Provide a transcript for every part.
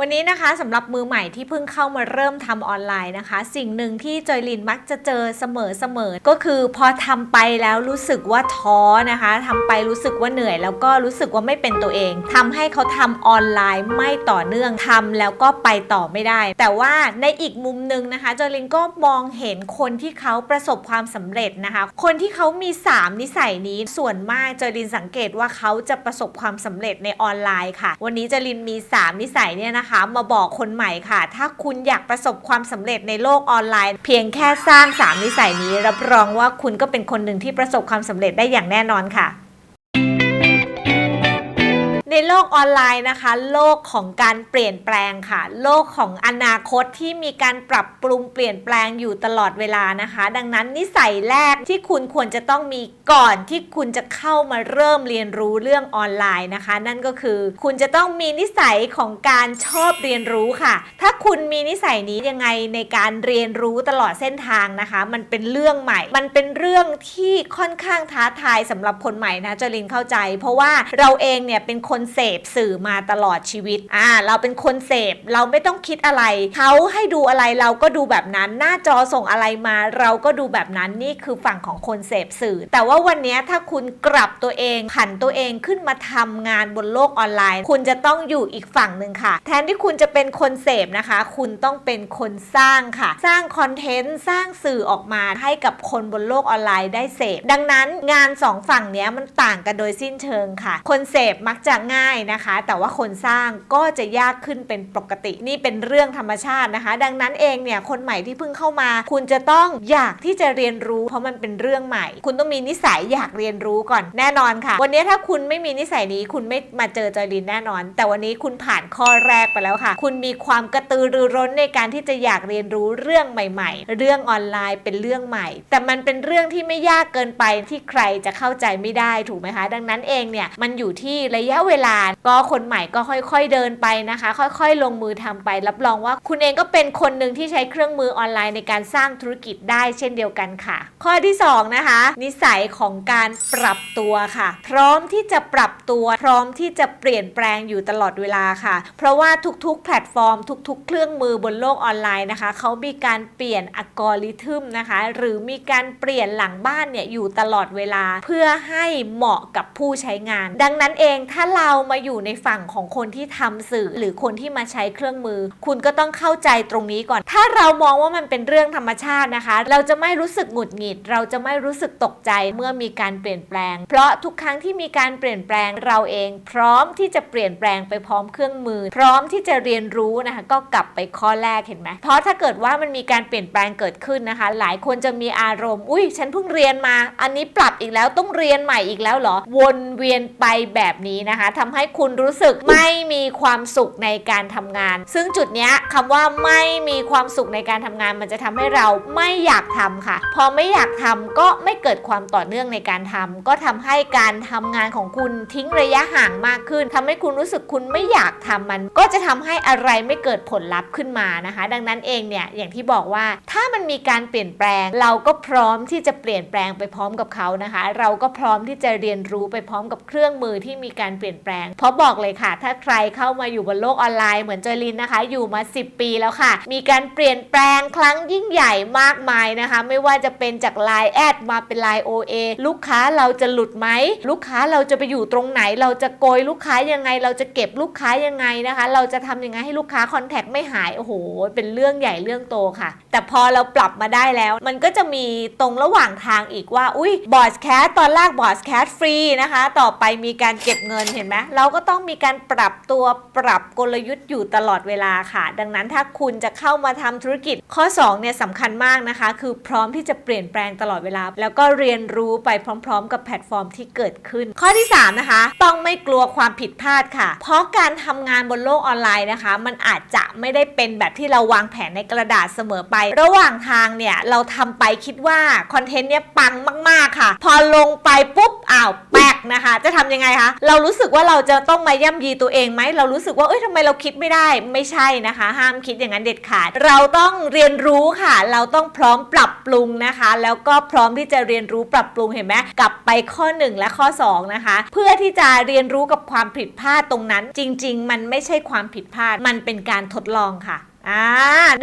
วันนี้นะคะสำหรับมือใหม่ที่เพิ่งเข้ามาเริ่มทำออนไลน์นะคะ สิ่งหนึ่งที่จอยลินมักจะเจอเสมอๆก็คือพอทำไปแล้วรู้สึกว่าท้อนะคะทำไปรู้สึกว่าเหนื่อย แล้วก็รู้สึกว่าไม่เป็นตัวเองทำให้เขาทำออนไลน์ไม่ต่อเนื่องทำแล้วก็ไปต่อไม่ได้ แต่ว่าในอีกมุมหนึ่งนะคะจอยลินก็มองเห็นคนที่เขาประสบความสำเร็จนะคะ คนที่เขามี 3 นิสัยนี้ส่วนมากจอยลินสังเกตว่าเขาจะประสบความสำเร็จในออนไลน์ค่ะ วันนี้จอยลินมี 3 นิสัยเนี่ยนะคะมาบอกคนใหม่ค่ะ ถ้าคุณอยากประสบความสำเร็จในโลกออนไลน์ เพียงแค่สร้าง 3 นิสัยนี้ รับรองว่าคุณก็เป็นคนหนึ่งที่ประสบความสำเร็จได้อย่างแน่นอนค่ะ ในโลกออนไลน์นะคะ โลกของการเปลี่ยนแปลงค่ะ โลกของอนาคตที่มีการปรับปรุงเปลี่ยนแปลงอยู่ตลอดเวลานะคะ ดังนั้นนิสัยแรกที่คุณควรจะต้องมีก่อนที่คุณจะเข้ามาเริ่มเรียนรู้เรื่องออนไลน์นะคะ นั่นก็คือคุณจะต้องมีนิสัยของการชอบเรียนรู้ค่ะ ถ้าคุณมีนิสัยนี้ยังไงในการเรียนรู้ตลอดเส้นทางนะคะ มันเป็นเรื่องใหม่ มันเป็นเรื่องที่ค่อนข้างท้าทายสำหรับคนใหม่นะจรินเข้าใจ เพราะว่าเราเองเนี่ยเป็นคนนเสพสื่อมาตลอดชีวิตอ่าเราเป็นคนเสพเราไม่ต้องคิดอะไรเขาให้ดูอะไรเราก็ดูแบบนั้น หน้าจอส่งอะไรมา เราก็ดูแบบนั้นนี่คือฝั่งของคนเสพสื่อ แต่ว่าวันนี้ถ้าคุณกลับตัวเองผันตัวเองขึ้นมาทำงานบนโลกออนไลน์ คุณจะต้องอยู่อีกฝั่งหนึ่งค่ะ แทนที่คุณจะเป็นคนเสพนะคะ คุณต้องเป็นคนสร้างค่ะ สร้างคอนเทนต์สร้างสื่อออกมาให้กับคนบนโลกออนไลน์ได้เสพดังนั้นงานสองฝั่งนี้มันต่างกันโดยสิ้นเชิงค่ะ คนเสพมักจะง่ายนะคะ แต่ว่าคนสร้างก็จะยากขึ้นเป็นปกตินี่เป็นเรื่องธรรมชาตินะคะ ดังนั้นเองเนี่ยคนใหม่ที่เพิ่งเข้ามา คุณจะต้องอยากที่จะเรียนรู้ เพราะมันเป็นเรื่องใหม่ คุณต้องมีนิสัยอยากเรียนรู้ก่อนแน่นอนค่ะ วันนี้ถ้าคุณไม่มีนิสัยนี้คุณไม่มาเจอจอยลินแน่นอน แต่วันนี้คุณผ่านข้อแรกไปแล้วค่ะ คุณมีความกระตือรือร้นในการที่จะอยากเรียนรู้เรื่องใหม่ ๆ เรื่องออนไลน์เป็นเรื่องใหม่ แต่มันเป็นเรื่องที่ไม่ยากเกินไปที่ใครจะเข้าใจไม่ได้ถูกไหมคะ ดังนั้นเองเนี่ยมันอยู่ที่ระยะเวลา ก็คนใหม่ก็ค่อยๆเดินไปนะคะ ค่อยๆ ลงมือทำไป รับรองว่าคุณเองก็เป็นคนหนึ่งที่ใช้เครื่องมือออนไลน์ในการสร้างธุรกิจได้เช่นเดียวกันค่ะ ข้อที่สองนะคะนิสัยของการปรับตัวค่ะ พร้อมที่จะปรับตัว พร้อมที่จะเปลี่ยนแปลงอยู่ตลอดเวลาค่ะ เพราะว่าทุกๆ แพลตฟอร์ม ทุก ๆ เครื่องมือบนโลกออนไลน์นะคะเขามีการเปลี่ยนอัลกอริทึมนะคะ หรือมีการเปลี่ยนหลังบ้านเนี่ยอยู่ตลอดเวลา เพื่อให้เหมาะกับผู้ใช้งาน ดังนั้นเองถ้าเรารามาอยู่ในฝั่งของคนที่ทำสื่อ หรือคนที่มาใช้เครื่องมือ คุณก็ต้องเข้าใจตรงนี้ก่อน ถ้าเรามองว่ามันเป็นเรื่องธรรมชาตินะคะ เราจะไม่รู้สึกหงุดหงิด เราจะไม่รู้สึกตกใจเมื่อมีการเปลี่ยนแปลง เพราะทุกครั้งที่มีการเปลี่ยนแปลงเราเอง พร้อมที่จะเปลี่ยนแปลงไปพร้อมเครื่องมือ พร้อมที่จะเรียนรู้นะคะ ก็กลับไปข้อแรกเห็นไหมเพราะถ้าเกิดว่ามันมีการเปลี่ยนแปลงเกิดขึ้นนะคะ หลายคนจะมีอารมณ์ อุ้ยฉันเพิ่งเรียนมา อันนี้ปรับอีกแล้วต้องเรียนใหม่อีกแล้วเหรอ วนเวียนไปแบบนี้นะคะทำให้คุณรู้สึกไม่มีความสุขในการทำงาน ซึ่งจุดนี้ยคำว่าไม่มีความสุขในการทำงาน มันจะทำให้เราไม่อยากทำค่ะ พอไม่อยากทำก็ไม่เกิดความต่อเนื่องในการทำก็ทำให้การทำงานของคุณทิ้งระยะห่างมากขึ้นทำให้คุณรู้สึกคุณไม่อยากทำมัน ก็จะทำให้อะไรไม่เกิดผลลัพธ์ขึ้นมานะคะ ดังนั้นเองเนี่ยอย่างที่บอกว่าถ้ามันมีการเปลี่ยนแปลง เราก็พร้อมที่จะเปลี่ยนแปลงไปพร้อมกับเขานะคะ เราก็พร้อมที่จะเรียนรู้ไปพร้อมกับเครื่องมือที่มีการเปลี่ยนแปลง เพราะบอกเลยค่ะ ถ้าใครเข้ามาอยู่บนโลกออนไลน์เหมือนจอยลินนะคะ อยู่มา 10 ปีแล้วค่ะ มีการเปลี่ยนแปลงครั้งยิ่งใหญ่มากมายนะคะ ไม่ว่าจะเป็นจาก Line แอดมาเป็น Line OA ลูกค้าเราจะหลุดไหม ลูกค้าเราจะไปอยู่ตรงไหน เราจะโกยลูกค้ายังไง เราจะเก็บลูกค้ายังไงนะคะ เราจะทำยังไงให้ลูกค้าคอนแทคไม่หาย โอ้โห เป็นเรื่องใหญ่เรื่องโตค่ะ แต่พอเราปรับมาได้แล้ว มันก็จะมีตรงระหว่างทางอีกว่า อุ้ยบอสแคสตอนแรกบอสแคสฟรีนะคะ ต่อไปมีการเก็บเงินเห็นไหมเราก็ต้องมีการปรับตัวปรับกลยุทธ์อยู่ตลอดเวลาค่ะ ดังนั้นถ้าคุณจะเข้ามาทำธุรกิจข้อ2เนี่ยสำคัญมากนะคะ คือพร้อมที่จะเปลี่ยนแปลงตลอดเวลา แล้วก็เรียนรู้ไปพร้อม ๆ กับแพลตฟอร์มที่เกิดขึ้น ข้อที่ 3 นะคะ ต้องไม่กลัวความผิดพลาดค่ะ เพราะการทำงานบนโลกออนไลน์นะคะ มันอาจจะไม่ได้เป็นแบบที่เราวางแผนในกระดาษเสมอไป ระหว่างทางเนี่ยเราทำไปคิดว่าคอนเทนต์เนี่ยปังมาก ๆค่ะ พอลงไปปุ๊บอ้าวแป๊กนะคะ จะทำยังไงคะเรารู้สึกว่าเราจะต้องมาย่ำยีตัวเองไหมเรารู้สึกว่าเอ้ยทำไมเราคิดไม่ได้ไม่ใช่นะคะ ห้ามคิดอย่างนั้นเด็ดขาด เราต้องเรียนรู้ค่ะ เราต้องพร้อมปรับปรุงนะคะ แล้วก็พร้อมที่จะเรียนรู้ปรับปรุงเห็นไหมกลับไปข้อ 1 และข้อ 2 นะคะ เพื่อที่จะเรียนรู้กับความผิดพลาดตรงนั้น จริง ๆ มันไม่ใช่ความผิดพลาดมันเป็นการทดลองค่ะ อ่า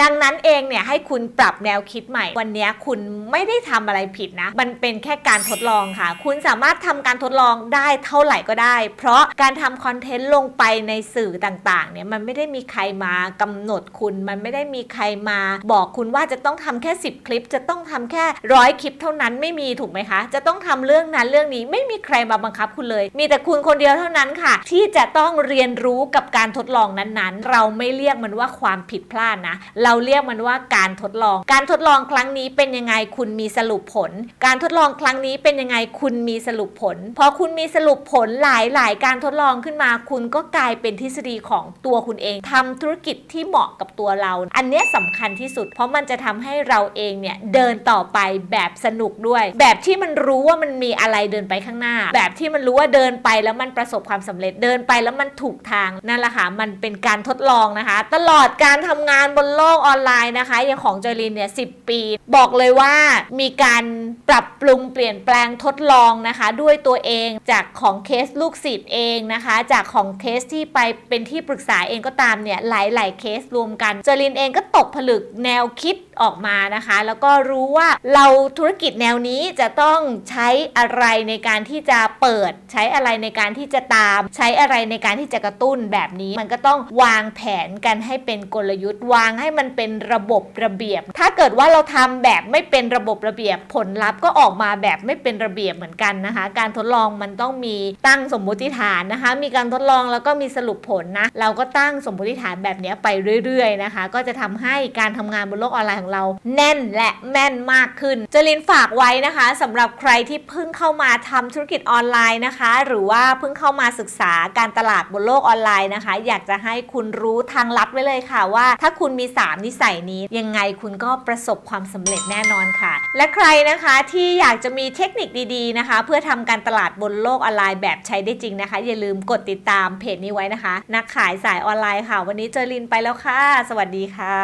ดังนั้นเองเนี่ยให้คุณปรับแนวคิดใหม่ วันนี้คุณไม่ได้ทำอะไรผิดนะ มันเป็นแค่การทดลองค่ะ คุณสามารถทำการทดลองได้เท่าไหร่ก็ได้ เพราะการทำคอนเทนต์ลงไปในสื่อต่างๆเนี่ยมันไม่ได้มีใครมากำหนดคุณ มันไม่ได้มีใครมาบอกคุณว่าจะต้องทำแค่ 10 คลิป จะต้องทำแค่ร้อยคลิปเท่านั้นไม่มีถูกไหมคะ จะต้องทำเรื่องนั้นเรื่องนี้ไม่มีใครมาบังคับคุณเลย มีแต่คุณคนเดียวเท่านั้นค่ะ ที่จะต้องเรียนรู้กับการทดลองนั้นๆ เราไม่เรียกมันว่าความผิดพลาดนะ เราเรียกมันว่าการทดลอง การทดลองครั้งนี้เป็นยังไงคุณมีสรุปผล การทดลองครั้งนี้เป็นยังไงคุณมีสรุปผล พอคุณมีสรุปผลหลาย ๆ การทดลองขึ้นมา คุณก็กลายเป็นทฤษฎีของตัวคุณเองทำธุรกิจที่เหมาะกับตัวเรา อันนี้ยสำคัญที่สุด เพราะมันจะทำให้เราเองเนี่ยเดินต่อไปแบบสนุกด้วย แบบที่มันรู้ว่ามันมีอะไรเดินไปข้างหน้า แบบที่มันรู้ว่าเดินไปแล้วมันประสบความสำเร็จเดินไปแล้วมันถูกทางนั่นแหละค่ะมันเป็นการทดลองนะคะ ตลอดการททำงานบนโลกออนไลน์นะคะ อย่างของจอยลินเนี่ยสิปี บอกเลยว่ามีการปรับปรุงเปลี่ยนแปลงทดลองนะคะ ด้วยตัวเองจากของเคสลูกศิษย์เองนะคะ จากของเคสที่ไปเป็นที่ปรึกษาเองก็ตามเนี่ยหลาย ๆ เคสรวมกันจอยลินเองก็ตกผลึกแนวคิดออกมานะคะ แล้วก็รู้ว่าเราธุรกิจแนวนี้จะต้องใช้อะไรในการที่จะเปิด ใช้อะไรในการที่จะตาม ใช้อะไรในการที่จะกระตุ้นแบบนี้ มันก็ต้องวางแผนกันให้เป็นกลยุทธ์วางให้มันเป็นระบบระเบียบ ถ้าเกิดว่าเราทำแบบไม่เป็นระบบระเบียบผลลัพธ์ก็ออกมาแบบไม่เป็นระเบียบเหมือนกันนะคะ การทดลองมันต้องมีตั้งสมมุติฐานนะคะ มีการทดลองแล้วก็มีสรุปผลนะ เราก็ตั้งสมมุติฐานแบบนี้ไปเรื่อยๆนะคะ ก็จะทำให้การทำงานบนโลกออนไลน์ของเรา แน่นและแม่นมากขึ้นจลินฝากไว้นะคะสำหรับใครที่เพิ่งเข้ามาทำธุรกิจออนไลน์นะคะ หรือว่าเพิ่งเข้ามาศึกษาการตลาดบนโลกออนไลน์นะคะ อยากจะให้คุณรู้ทางลัดไว้เลยค่ะว่าถ้าคุณมี 3 นิสัยนี้ ยังไงคุณก็ประสบความสำเร็จแน่นอนค่ะ และใครนะคะที่อยากจะมีเทคนิคดีๆนะคะ เพื่อทำการตลาดบนโลกออนไลน์แบบใช้ได้จริงนะคะ อย่าลืมกดติดตามเพจนี้ไว้นะคะ นักขายสายออนไลน์ค่ะ วันนี้เจอรินไปแล้วค่ะ สวัสดีค่ะ